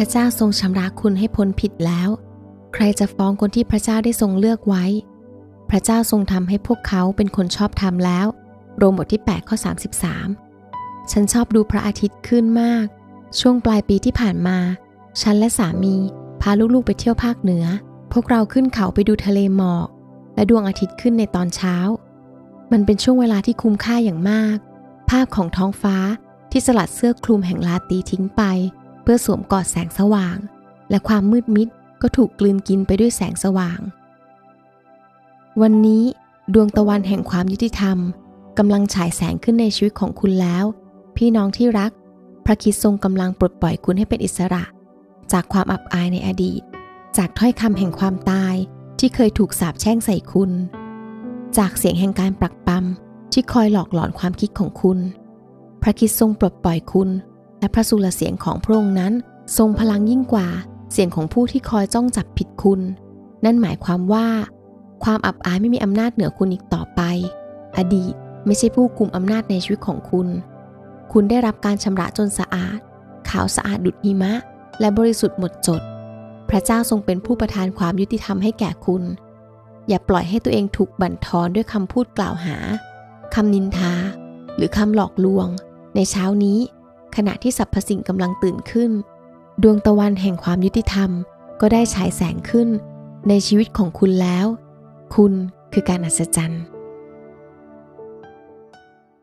ระเจ้าทรงชำระคุณให้พ้นผิดแล้ว ใครจะฟ้องคนที่พระเจ้าได้ทรงเลือกไว้ พระเจ้าทรงทำให้พวกเขาเป็นคนชอบธรรมแล้ว โรมบทที่8ข้อ33 ฉันชอบดูพระอาทิตย์ขึ้นมาก ช่วงปลายปีที่ผ่านมา ฉันและสามีพาลูกๆไปเที่ยวภาคเหนือ พวกเราขึ้นเขาไปดูทะเลหมอก และดวงอาทิตย์ขึ้นในตอนเช้า มันเป็นช่วงเวลาที่คุ้มค่าอย่างมาก ภาพของท้องฟ้าที่สลัดเสื้อคลุมแห่งลาตีทิ้งไป เพื่อสวมกอดแสงสว่าง และความมืดมิดก็ถูกกลืนกินไปด้วยแสงสว่าง วันนี้ดวงตะวันแห่งความยุติธรรมกำลังฉายแสงขึ้นในชีวิตของคุณแล้ว พี่น้องที่รัก พระคริสต์ทรงกำลังปลดปล่อยคุณให้เป็นอิสระ จากความอับอายในอดีต จากถ้อยคำแห่งความตายที่เคยถูกสาปแช่งใส่คุณ จากเสียงแห่งการปรักปรำที่คอยหลอกหลอนความคิดของคุณ พระคริสต์ทรงปลดปล่อยคุณ และพระสุรเสียงของพระองค์นั้น ทรงพลังยิ่งกว่าเสียงของผู้ที่คอยจ้องจับผิดคุณ นั่นหมายความว่า ความอับอายไม่มีอำนาจเหนือคุณอีกต่อไป อดีตไม่ใช่ผู้กุมอำนาจในชีวิตของคุณ คุณได้รับการชำระจนสะอาด ขาวสะอาดดุจหิมะ และบริสุทธิ์หมดจด พระเจ้าทรงเป็นผู้ประทานความยุติธรรมให้แก่คุณ อย่าปล่อยให้ตัวเองถูกบั่นทอนด้วยคำพูดกล่าวหาคำนินทา หรือคำหลอกลวง ในเช้านี้ ณะที่สรรพสิ่งกำลังตื่นขึ้น ดวงตะวันแห่งความยุติธรรมก็ได้ฉายแสงขึ้น ในชีวิตของคุณแล้ว คุณคือการอัศจรรย์